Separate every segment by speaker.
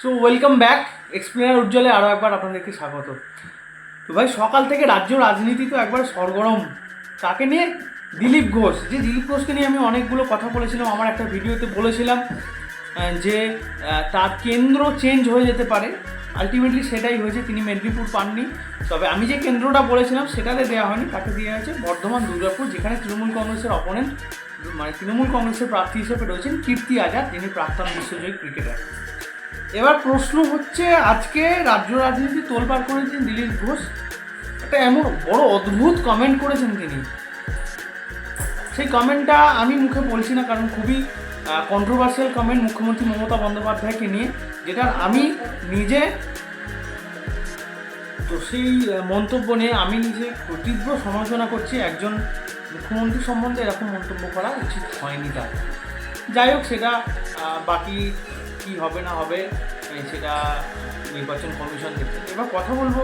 Speaker 1: So welcome back explainer উজ্জ্বলে আরও একবার আপনাদেরকে স্বাগত। তো ভাই, সকাল থেকে রাজ্য রাজনীতি তো একবার সরগরম। তাকে নিয়ে দিলীপ ঘোষ, যে দিলীপ ঘোষকে নিয়ে আমি অনেকগুলো কথা বলেছিলাম, আমার একটা ভিডিওতে বলেছিলাম যে তার কেন্দ্র চেঞ্জ হয়ে যেতে পারে। আলটিমেটলি সেটাই হয়েছে, তিনি মেদিনীপুর পাননি। তবে আমি যে কেন্দ্রটা বলেছিলাম, সেটাতে দেওয়া হয়নি। তাকে দেওয়া হয়েছে বর্ধমান দুর্গাপুর, যেখানে তৃণমূল কংগ্রেসের অপোনেন্ট মানে তৃণমূল কংগ্রেসের প্রার্থী হিসেবে রয়েছেন কীর্তি আজাদ, যিনি প্রাক্তন বিশ্বজয়ী ক্রিকেটার এবার প্রশ্ন হচ্ছে, আজকে রাজ্য রাজনীতি তোলপাড় করেছেন দিলীপ ঘোষ। একটা এমন বড় অদ্ভুত কমেন্ট করেছেন তিনি। সেই কমেন্টটা আমি মুখে বলছি না, কারণ খুবই কন্ট্রোভার্সিয়াল কমেন্ট মুখ্যমন্ত্রী মমতা বন্দ্যোপাধ্যায়কে নিয়ে যেটা আমি নিজে তো সেই মন্তব্য নিয়ে আমি নিজে তীব্র সমালোচনা করছি। একজন মুখ্যমন্ত্রী সম্বন্ধে এরকম মন্তব্য করা উচিত হয়নি তার। যাই হোক, সেটা বাকি কি হবে না হবে সেটা নির্বাচন কমিশন দেখছে। এবার কথা বলব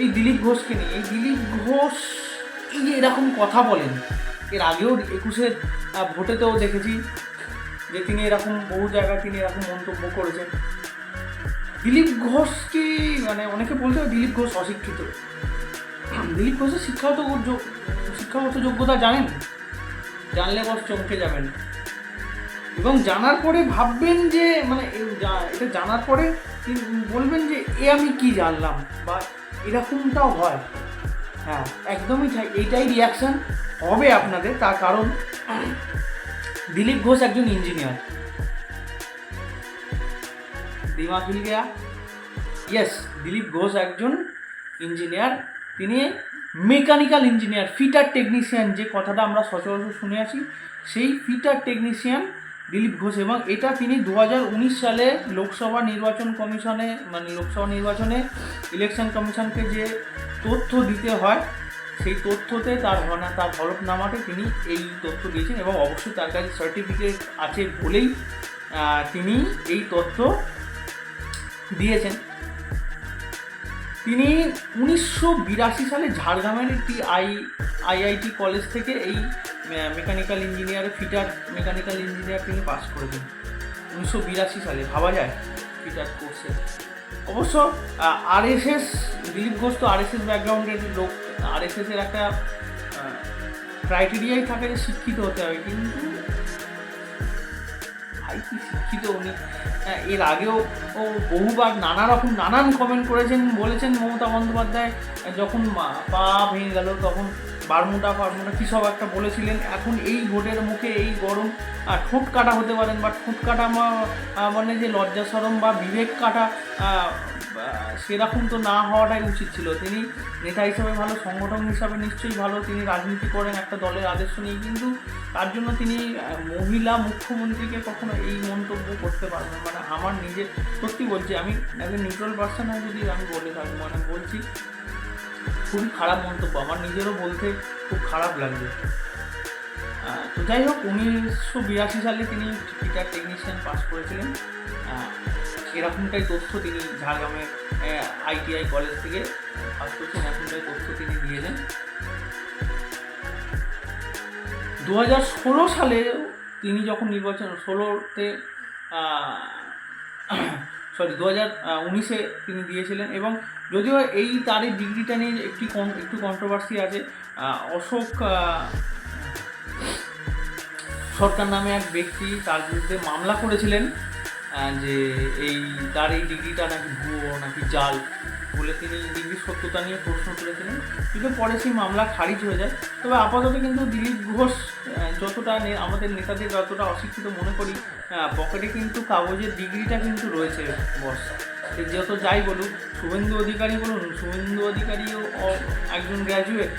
Speaker 1: এই দিলীপ ঘোষকে নিয়ে। এই দিলীপ ঘোষ এই যে এরকম কথা বলেন? এর আগেও একুশের ভোটেতেও দেখেছি যে তিনি এরকম বহু জায়গায় তিনি এরকম মন্তব্য করেছেন। দিলীপ ঘোষ কি মানে অনেকে বলতে দিলীপ ঘোষ অশিক্ষিত। দিলীপ ঘোষের শিক্ষাগত শিক্ষাগত যোগ্যতা জানেন? জানলে বস চমকে যাবেন। এবং জানার পরে ভাববেন যে মানে এটা জানার পরে বলবেন যে, এ আমি কি জানলাম? বা এরকমটাও হয়। হ্যাঁ একদমই এইটাই রিয়াকশান হবে আপনাদের। তার কারণ দিলীপ ঘোষ একজন ইঞ্জিনিয়ার দিমাগ হিল গেয়া ইয়েস দিলীপ ঘোষ একজন ইঞ্জিনিয়ার তিনি মেকানিক্যাল ইঞ্জিনিয়ার ফিটার টেকনিশিয়ান যে কথাটা আমরা সচরাচর শুনে আসি, সেই ফিটার টেকনিশিয়ান দিলীপ ঘোষ এবং এটা তিনি দু হাজার উনিশ সালে লোকসভা নির্বাচন কমিশনে মানে লোকসভা নির্বাচনে ইলেকশন কমিশনকে যে তথ্য দিতে হয়, সেই তথ্যতে তার হনা তার হলফনামাতে তিনি এই তথ্য দিয়েছেন এবং অবশ্যই তার কাছে সার্টিফিকেট আছে বলেই তিনি এই তথ্য দিয়েছেন। তিনি উনিশশো বিরাশি সালে ঝাড়গ্রামের একটি আই, আইআইটি কলেজ থেকে এই মেকানিক্যাল ইঞ্জিনিয়ারে ফিটার মেকানিক্যাল ইঞ্জিনিয়ার তিনি পাস করেছেন। উনিশশো বিরাশি সালে ভাবা যায় ফিটার কোর্সে অবশ্য আরএসএস দিলীপ ঘোষ তো আরএসএস ব্যাকগ্রাউন্ডের লোক। আরএসএস এর একটা ক্রাইটেরিয়াই থাকে যে শিক্ষিত হতে হবে। কিন্তু ভাই কি শিক্ষিত উনি? হ্যাঁ, এর আগেও ও বহুবার নানা রকম নানান কমেন্ট করেছেন বলেছেন মমতা বন্দ্যোপাধ্যায় যখন পা ভেঙে গেল তখন বারমুটা ফারমুটা কী সব একটা বলেছিলেন। এখন এই ভোটের মুখে এই গরম ঠোঁট কাটা হতে পারেন বা ঠোঁট কাটা মানে যে লজ্জা, সরম বা বিবেক কাটা সেরকম তো না হওয়াটাই উচিত ছিল। তিনি নেতা হিসাবে ভালো সংগঠন হিসাবে নিশ্চয়ই ভালো, তিনি রাজনীতি করেন, একটা দলের আদর্শ নিয়ে, কিন্তু তার জন্য তিনি মহিলা মুখ্যমন্ত্রীকে কখনো এই মন্তব্য করতে পারবেন মানে আমার নিজের, সত্যি বলছি, আমি একজন নিউট্রাল পার্সন হয়ে যদি আমি বলে থাকব মানে বলছি খুবই খারাপ মন্তব্য। আমার নিজেরও বলতে খুব খারাপ লাগবে। তো যাই হোক, উনিশশো বিরাশি সালে তিনি ফিটার টেকনিশিয়ান পাস করেছিলেন। এরকমটাই তথ্য তিনি ঝাড়গ্রামের আইটিআই কলেজ থেকে পাস করেছেন। এরকমটাই তথ্য তিনি দিয়েছেন। দু হাজার ষোলো সালে তিনি যখন নির্বাচন, ষোলোতে সরি দু হাজার উনিশে তিনি দিয়েছিলেন এবং যদিও এই তার এই ডিগ্রিটা নিয়ে একটি একটু কন্ট্রোভার্সি আছে অশোক সরকার নামে এক ব্যক্তি তার বিরুদ্ধে মামলা করেছিলেন যে এই তার এই ডিগ্রিটা নাকি ভুয়ো, নাকি জাল বলে তিনি ডিগ্রির সত্যতা নিয়ে প্রশ্ন তুলেছিলেন। কিন্তু পরে সেই মামলা খারিজ হয়ে যায়। তবে আপাতত কিন্তু দিলীপ ঘোষ যতটা আমাদের নেতাদের যতটা অশিক্ষিত মনে করি পকেটে কিন্তু কাগজের ডিগ্রিটা কিন্তু রয়েছে বস। সে যত যাই বলুক, শুভেন্দু অধিকারী বলুন, শুভেন্দু অধিকারীও একজন গ্র্যাজুয়েট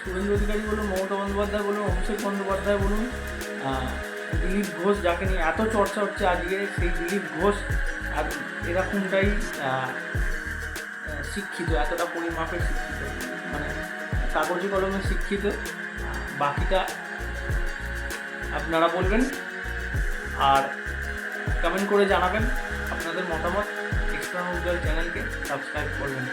Speaker 1: শুভেন্দু অধিকারী বলুন, মমতা বন্দ্যোপাধ্যায় বলুন, অভিষেক বন্দ্যোপাধ্যায় বলুন দিলীপ ঘোষ যাকে নিয়ে এত চর্চা হচ্ছে আজকে, সেই দিলীপ ঘোষ আর এরকমটাই শিক্ষিত, এতটা পরিমাপের শিক্ষিত। মানে কাগজে কলমে শিক্ষিত। বাকিটা আপনারা বলবেন আর কমেন্ট করে জানাবেন আপনাদের মতামত। এক্সট্রা চ্যানেলকে সাবস্ক্রাইব করবেন।